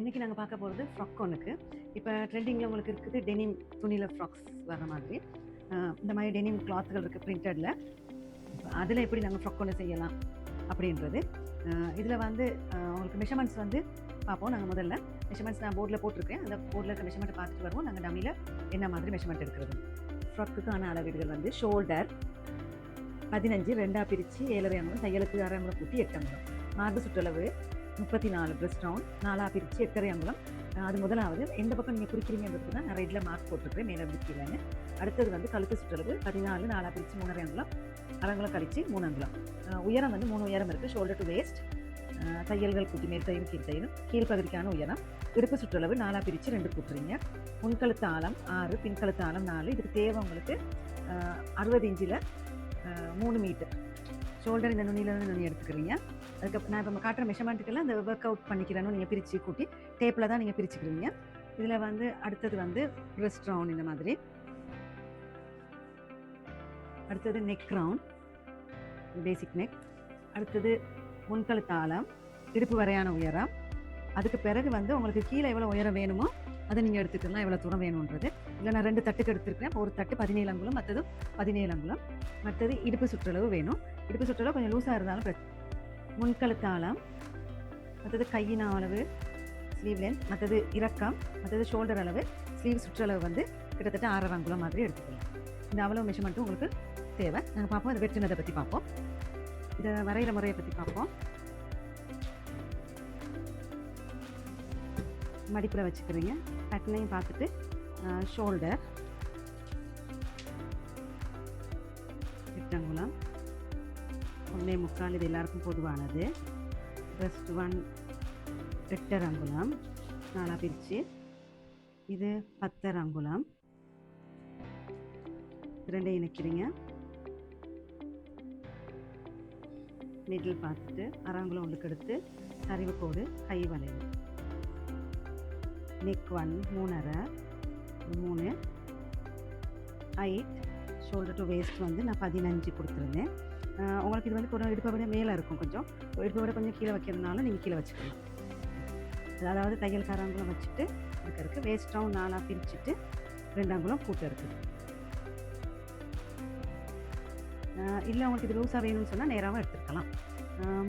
இன்றைக்கி நாங்கள் பார்க்க போகிறது ஃப்ராக் ஒன்றுக்கு இப்போ ட்ரெண்டிங்கில் உங்களுக்கு இருக்குது டெனிம் துணியில் ஃப்ராக்ஸ் வர மாதிரி. இந்த மாதிரி டெனிம் கிளாத்துகள் இருக்குது பிரிண்டடில் அதில் எப்படி நாங்கள் ஃப்ராக் ஒன்று செய்யலாம் அப்படின்றது. இதில் வந்து உங்களுக்கு மெஷர்மெண்ட்ஸ் வந்து பார்ப்போம் நாங்கள் முதல்ல. மெஷர்மெண்ட்ஸ் நான் போர்டில் போட்டிருக்கேன். அந்த போர்டில் இருக்க மெஷர்மெண்ட்டை பார்த்துட்டு வருவோம். நாங்கள் டம்மியில் என்ன மாதிரி மெஷர்மெண்ட் எடுக்கிறது. ஃப்ராக்குக்கான அளவீடுகள் வந்து ஷோல்டர் பதினஞ்சு ரெண்டாக பிரித்து ஏழரை அங்குலம் தையலுக்கு அரை அங்குலம் கூட்டி எட்டு அங்குலம். மார்பு சுற்றளவு முப்பத்தி நாலு ப்ளஸ் டவுன் நாலாக பிரித்து எட்டரை அங்குலம். அது முதலாவது. எந்த பக்கம் நீங்கள் குறிக்கிறீங்கிறதுக்கு தான் நான் ரெட்டில் மார்க் போட்டிருக்கேன் மேலே இருந்து அடுத்தது வந்து கழுத்து சுற்றளவு பதினாலு நாலாக பிரித்து மூணரை அங்குலம். அரைங்குலம் கழித்து மூணு அங்குலம். உயரம் வந்து மூணு உயரம் இருக்குது ஷோல்டர் டு வேஸ்ட் தையல்கள் குட்டி மேல் தையல் கீழ் தையலும் கீழ்ப்பகுதிக்கான உயரம். இடுப்பு சுற்றளவு நாலாக பிரித்து ரெண்டு கூட்டுறீங்க. முன்கழுத்து ஆழம் ஆறு பின்கழுத்து ஆழம் நாலு. இதுக்கு தேவை உங்களுக்கு அறுபது இன்ச்சில் மூணு மீட்டர் ஷோல்டர் இந்த நுனியிலேருந்து நுனி எடுத்துக்கிறீங்க. அதுக்கப்புறம் நான் இப்போ காட்டுற மெஷர்மெண்ட்டுக்கெல்லாம் அந்த ஒர்க் அவுட் பண்ணிக்கிறேன்னு நீங்கள் பிரித்து கூட்டி டேப்பில் தான் நீங்கள் பிரிச்சுக்கிறீங்க. இதில் வந்து அடுத்தது வந்து ப்ரெஸ்ட் ரவுண்ட் இந்த மாதிரி. அடுத்தது நெக் ரவுண்ட் பேசிக் நெக் அடுத்தது முன்கழுத்து ஆழம் இடுப்பு வரையான உயரம். அதுக்கு பிறகு வந்து உங்களுக்கு கீழே எவ்வளோ உயரம் வேணுமோ அதை நீங்கள் எடுத்துக்கலாம். எவ்வளோ தூரம் வேணுன்றது இல்லை நான் ரெண்டு தட்டுக்கு எடுத்துருக்கேன் ஒரு தட்டு பதினேழு அங்குலம் மற்றது பதினேழு அங்குலம். மற்றது இடுப்பு சுற்றளவு வேணும். இடுப்பு சுற்றளவு கொஞ்சம் லூஸாக இருந்தாலும் பிரச்சனை மற்றது கையின் அளவு ஸ்லீவ் லென்த் மற்றது இறக்கம் மற்றது ஷோல்டர் அளவு ஸ்லீவ் சுற்றளவு வந்து கிட்டத்தட்ட ஆறரை அங்குலம் மாதிரி எடுத்துக்கலாம். இந்த அவ்வளவு மெஷர்மெண்ட்டும் உங்களுக்கு தேவை. நாங்கள் பார்ப்போம். அதை வெட்டினதை பற்றி பார்ப்போம். இதை வரைகிற முறையை பற்றி பார்ப்போம். மடிப்பில் வச்சுக்கிறீங்க. பேட்டர்னையும் பார்த்துட்டு ஷோல்டர் எட்டங்குளம் ஒன்றே முக்கால் இது எல்லாருக்கும் பொதுவானது. பிரஸ்ட் ஒன் எட்டர் அங்குலம் நாலாக பிரித்து இது பத்தர் அங்குலம் ரெண்டையும் இணைக்கிறீங்க. மிடில் பார்த்துட்டு அரைங்குலம் உள்ளுக்கு எடுத்து சரிவு கோடு கை வளைவு. நெக் ஒன் மூணரை. மூணு. ஹைட் ஷோல்டர் டு வேஸ்ட் வந்து நான் பதினஞ்சு கொடுத்துருந்தேன். உங்களுக்கு இது வந்து கொஞ்சம் இடுப்பை விட மேலே இருக்கும் கொஞ்சம். இடுப்பை விட கொஞ்சம் கீழே வைக்கிறதுனால நீங்கள் கீழே வச்சுக்கலாம். அதாவது தையல்காரங்களும் வச்சுட்டு இருக்க. இருக்குது வேஸ்ட்டாகவும் நானாக நாலாக பிரிச்சுட்டு ரெண்டாங்குளம் கூட்டம் இருக்குது இல்லை உங்களுக்கு இது லூஸாக வேணும்னு சொன்னால் நேராகவும் எடுத்துருக்கலாம் அஹ்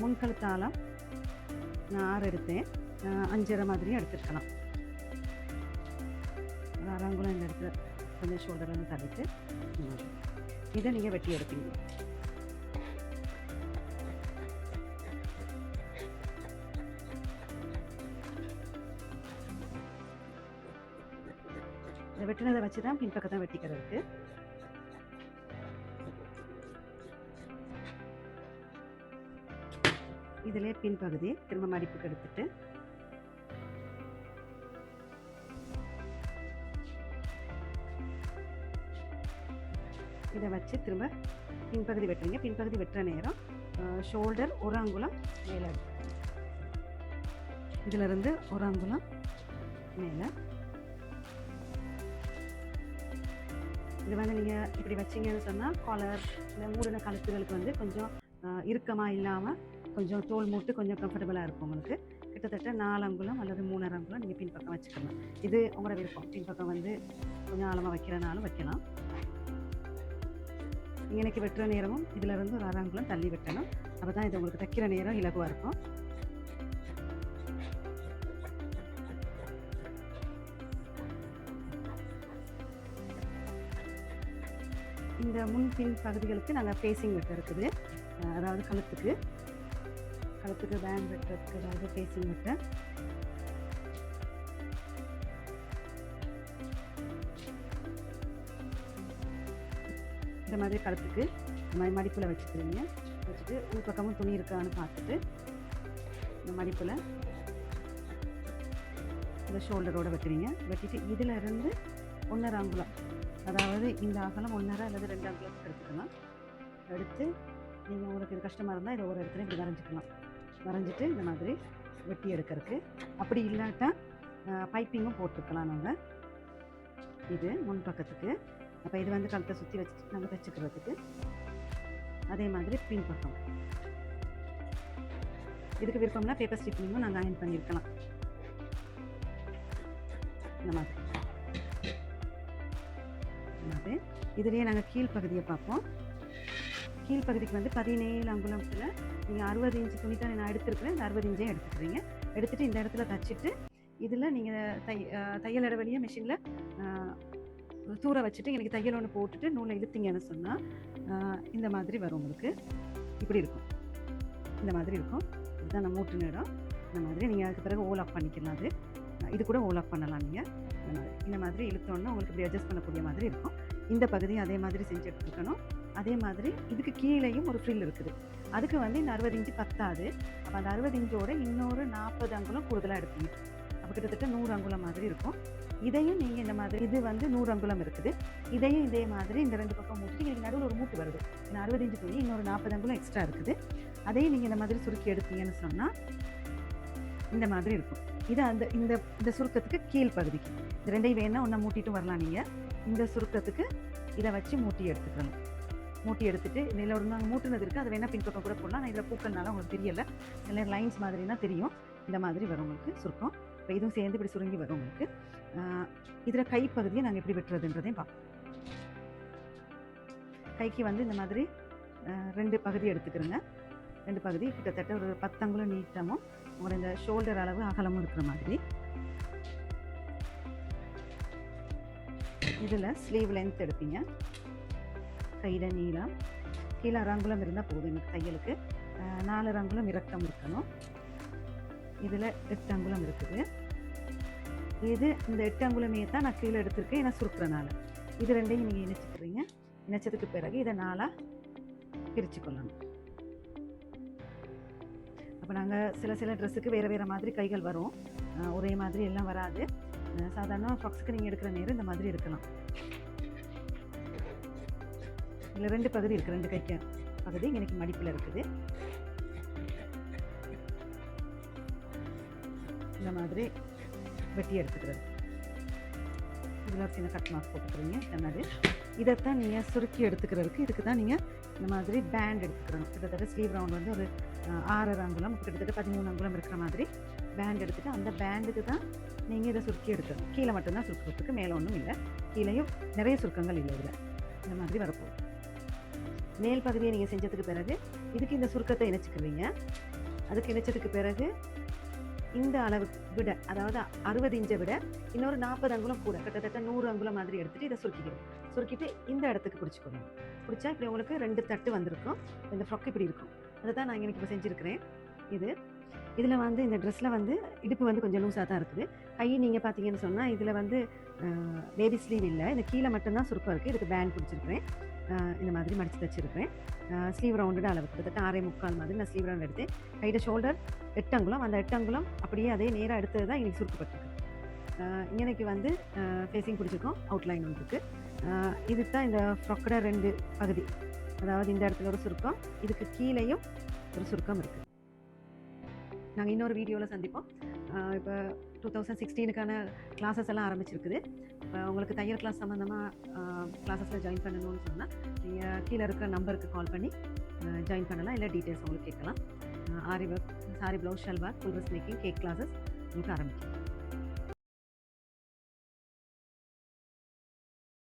நான் ஆறு எடுத்தேன். அஞ்சரை மாதிரியும் எடுத்துருக்கலாம் அரைங்குளம் இந்த இடத்துல கொஞ்சம் ஷோல்டர்லேருந்து தள்ளிட்டு இதை நீங்கள் வெட்டி எடுப்பீங்க. இதை வெட்டினதை வச்சு தான் பின்பக்கத்தை வெட்டிக்கிறதுக்கு. இதிலே பின்பகுதி திரும்ப மடிப்புக்கு எடுத்துட்டு இதை வச்சு திரும்ப பின்பகுதி வெட்டுறீங்க. பின்பகுதி வெட்டுற நேரம் ஷோல்டர் ஒரு அங்குலம் மேலே இதிலிருந்து ஒரு அங்குலம் மேலே. இது வந்து நீங்கள் இப்படி வச்சீங்கன்னு சொன்னால் காலர் இந்த மூடின கழுத்துகளுக்கு வந்து கொஞ்சம் இறுக்கமாக இல்லாமல் கொஞ்சம் தோல் மூட்டு கொஞ்சம் கம்ஃபர்டபுளாக இருக்கும் உங்களுக்கு. கிட்டத்தட்ட நாலு அங்குலம் அல்லது மூணரை அங்குலம் நீங்கள் பின்பக்கம் வச்சுக்கலாம். இது உங்களோட விருப்பம். பின்பக்கம் வந்து கொஞ்சம் ஆழமாக வைக்கிறனாலும் வைக்கலாம். நீங்கள் வெட்டுற நேரமும் இதில் இருந்து ஒரு அரை தள்ளி வெட்டணும். அப்போ தான் இது உங்களுக்கு தைக்கிற நேரம் இலகுவாக இருக்கும். இந்த முன்பின் பகுதிகளுக்கு நாங்கள் ஃபேஸிங் வெட்ட இருக்குது. அதாவது கழுத்துக்கு. கழுத்துக்கு வேன் வெட்டுறதுக்கு அதாவது ஃபேஸிங் வெட்ட. இந்த மாதிரி கழுத்துக்கு இந்த மாதிரி மடிப்பில் வச்சுக்கிறீங்க. வச்சுட்டு உள் பக்கமும் துணி இருக்கான்னு பார்த்துட்டு இந்த மடிப்பில் இந்த ஷோல்டரோடு வைக்கிறீங்க வெட்டிட்டு இதில் இருந்து ஒன்றரை அங்குலம். அதாவது இந்த அகலம் ஒன்றரை அல்லது ரெண்டு அங்குலத்துக்கு எடுத்துக்கலாம். எடுத்து நீங்கள் உங்களுக்கு இது கஷ்டமாக இருந்தால் இதை ஒரு இடத்துல இப்படி வரைஞ்சிக்கலாம். வரைஞ்சிட்டு இந்த மாதிரி வெட்டி எடுக்கிறதுக்கு. அப்படி இல்லாட்டா பைப்பிங்கும் போட்டுக்கலாம் நாங்கள் இது முன் பக்கத்துக்கு. அப்போ இது வந்து கழுத்தை சுற்றி வச்சு நாங்கள் தைச்சிக்கிறதுக்கு அதே மாதிரி பின் பக்கம். இதுக்கு விருப்பம்னா பேப்பர் ஸ்டிப்பிங்கும் நாங்கள் அயன் பண்ணியிருக்கலாம். இந்த மாதிரி. மாதிரி. இதுலேயே நாங்கள் கீழ்ப்பகுதியை பார்ப்போம். கீழ்ப்பகுதிக்கு வந்து பதினேழு அங்குலத்தில் நீங்கள் அறுபது இன்ச்சு துணி தான் நான் எடுத்துருக்கிறேன். இந்த அறுபது இன்ச்சையும் எடுத்துக்கிறீங்க. எடுத்துகிட்டு இந்த இடத்துல தச்சுட்டு இதில் நீங்கள் தை தையல் இடைவெளியை மிஷினில் தூர வச்சுட்டு எனக்கு தையல் ஒன்று போட்டுட்டு நூலை இழுத்தீங்கன்னு சொன்னால் இந்த மாதிரி வரும் உங்களுக்கு. இப்படி இருக்கும். இந்த மாதிரி இருக்கும். இதுதான் நம்ம மூட்டு இடம். இந்த மாதிரி நீங்கள் அதுக்கு பிறகு ஓல் ஆஃப் பண்ணிக்கலாம் அது. இது கூட ஓல் ஆஃப் பண்ணலாம் நீங்கள் இந்த மாதிரி இந்த மாதிரி இழுத்தோன்னா உங்களுக்கு இப்படி அட்ஜஸ்ட் பண்ணக்கூடிய மாதிரி இருக்கும். இந்த பகுதியும் அதே மாதிரி செஞ்சு எடுத்துருக்கணும் அதே மாதிரி இதுக்கு கீழேயும் ஒரு ஃப்ரில் இருக்குது. அதுக்கு வந்து இந்த அறுபது இன்ச்சு பத்தாது. அப்போ அந்த அறுபது இன்ச்சோட இன்னொரு நாற்பது அங்குலம் கூடுதலாக எடுப்பீங்க. அப்போ கிட்டத்தட்ட நூறு அங்குலம் மாதிரி இருக்கும். இதையும் நீங்கள் இந்த மாதிரி இது வந்து நூறு அங்குலம் இருக்குது. இதையும் இதே மாதிரி இந்த ரெண்டு பக்கம் மூட்டு எனக்கு நடுவில் ஒரு மூட்டு வருது. இந்த அறுபத்தஞ்சு துணி இன்னொரு நாற்பது அங்குலம் எக்ஸ்ட்ரா இருக்குது. அதையும் நீங்கள் இந்த மாதிரி சுருக்கி எடுத்தீங்கன்னு சொன்னால் இந்த மாதிரி இருக்கும். இது அந்த இந்த இந்த சுருக்கத்துக்கு கீழ் பகுதிக்கு. இந்த ரெண்டையும் வேணால் ஒன்றா மூட்டிட்டு வரலாம் நீங்கள் இந்த சுருக்கத்துக்கு இதை வச்சு மூட்டி எடுத்துக்கலாம். மூட்டி எடுத்துட்டு இதில் ஒரு நாங்கள் மூட்டுனது இருக்குது அது வேணால் பின்பக்கம் கூட போடலாம். நான் இதில் பூக்கள்னால உங்களுக்கு தெரியலை. இதில் லைன்ஸ் மாதிரினா தெரியும். இந்த மாதிரி வரும் உங்களுக்கு சுருக்கம். இப்போ இதுவும் சேர்ந்து இப்படி சுருங்கி வரும் உங்களுக்கு. இதில் கைப்பகுதியை நாங்கள் எப்படி வெட்டுறதுன்றதையும் பார்ப்போம் கைக்கு வந்து இந்த மாதிரி ரெண்டு பகுதி எடுத்துக்கிறோங்க. ரெண்டு பகுதி கிட்டத்தட்ட ஒரு பத்தங்குளம் நீட்டமும் உங்களோட இந்த ஷோல்டர் அளவு அகலமும் இருக்கிற மாதிரி. இதில் ஸ்லீவ் லென்த் எடுப்பீங்க. கையில் நீளம். கீழே ரங்குலம் இருந்தால் போதும் எனக்கு தையலுக்கு. நாலு ரங்குலம் இறக்கம் இருக்கணும். இதில் எட்டு அங்குலம் இருக்குது. இது இந்த எட்டு அங்குலமையை தான் நான் கீழே எடுத்திருக்கேன் ஏன்னா சுருக்கிறனால. இது ரெண்டையும் நீங்கள் இணைச்சிக்கிறீங்க. இணைச்சதுக்கு பிறகு இதை நாளாக பிரித்து கொள்ளணும் அப்போ நாங்கள் சில சில ட்ரெஸ்ஸுக்கு வேறு வேறு மாதிரி கைகள் வரும். ஒரே மாதிரி எல்லாம் வராது. சாதாரண ஃப்ராக்ஸுக்கு நீங்கள் எடுக்கிற நேரம் இந்த மாதிரி இருக்கலாம். இதில் ரெண்டு பகுதி இருக்குது ரெண்டு கைக்கு பகுதி. எனக்கு மடிப்பில் இருக்குது. இந்த மாதிரி வெட்டி எடுத்துக்கிறது. இதில் சின்ன கட் மார்க் போட்டுக்கிறீங்க என்னது இதைத்தான் நீங்கள் சுருக்கி எடுத்துக்கிறதுக்கு இதுக்கு தான் நீங்கள் இந்த மாதிரி பேண்ட் எடுத்துக்கிறணும். கிட்டத்தட்ட ஸ்லீவ் ரவுண்ட் வந்து ஒரு ஆறரை அங்குலம் கிட்டத்தட்ட பதிமூணு அங்குலம் இருக்கிற மாதிரி பேண்ட் எடுத்துகிட்டு அந்த பேண்டுக்கு தான் நீங்கள் இதை சுருக்கி எடுக்கணும். கீழே மட்டும்தான் சுருக்கிறதுக்கு மேலே ஒன்றும் இல்லை. கீழேயும் நிறைய சுருக்கங்கள் இல்லை இதில். இந்த மாதிரி வரப்போகுது. மேல் பகுதியை நீங்கள் செஞ்சதுக்கு பிறகு இதுக்கு இந்த சுருக்கத்தை இணைச்சிக்கிறீங்க அதுக்கு இணைச்சதுக்கு பிறகு இந்த அளவு விட அதாவது அறுபது இன்ச்சை விட இன்னொரு நாற்பது அங்குலம் கூட கிட்டத்தட்ட நூறு அங்குலம் மாதிரி எடுத்துட்டு இதை சுருக்கிக்கணும். சுருக்கிட்டு இந்த இடத்துக்கு பிடிச்சிக்கணும். பிடிச்சா இப்படி உங்களுக்கு ரெண்டு தட்டு வந்திருக்கும். இந்த ஃப்ரொக் இப்படி இருக்கும். அதை தான் நான் எனக்கு இப்போ செஞ்சுருக்கிறேன். இது. இதில் வந்து இந்த ட்ரெஸ்ஸில் வந்து இடுப்பு வந்து கொஞ்சம் லூஸாக தான் இருக்குது. கை நீங்கள் பார்த்தீங்கன்னு சொன்னால் இதில் வந்து பேபி ஸ்லீவ் இல்லை. இந்த கீழே மட்டும்தான் சுருக்கம் இருக்குது இதுக்கு பேண்ட் பிடிச்சிருக்கிறேன். இந்த மாதிரி மடித்து தச்சிருக்கிறேன் ஸ்லீவ் ரவுண்டட் அளவு கிட்டத்தட்ட ஆறே முக்கால் மாதிரி நான் ஸ்லீவ் ரவுண்ட் எடுத்தேன் கைட ஷோல்டர் எட்டங்குளம். அந்த எட்டங்குளம் அப்படியே அதே நேராக எடுத்தது தான் இன்றைக்கி சுருக்கப்பட்டிருக்கு. இன்னைக்கு வந்து ஃபேஸிங் பிடிச்சிருக்கோம். அவுட்லைன் ஒன்று இருக்குது இது தான் இந்த ஃப்ரொக்கட ரெண்டு பகுதி. அதாவது இந்த இடத்துல ஒரு சுருக்கம் இதுக்கு கீழேயும் ஒரு சுருக்கம் இருக்குது நாங்கள் இன்னொரு வீடியோவில் சந்திப்போம். இப்போ டூ தௌசண்ட் சிக்ஸ்டீனுக்கான கிளாஸஸ் எல்லாம் ஆரம்பிச்சிருக்குது. இப்போ உங்களுக்கு தையல் கிளாஸ் சம்மந்தமாக கிளாஸஸில் ஜாயின் பண்ணணும்னு சொன்னால் நீங்கள் கீழே இருக்கிற நம்பருக்கு கால் பண்ணி ஜாயின் பண்ணலாம். இல்லை டீட்டெயில்ஸ் உங்களுக்கு கேட்கலாம். Aari work sari blouse salwar full dress making cake classes உங்களுக்கு ஆரம்பிக்கும்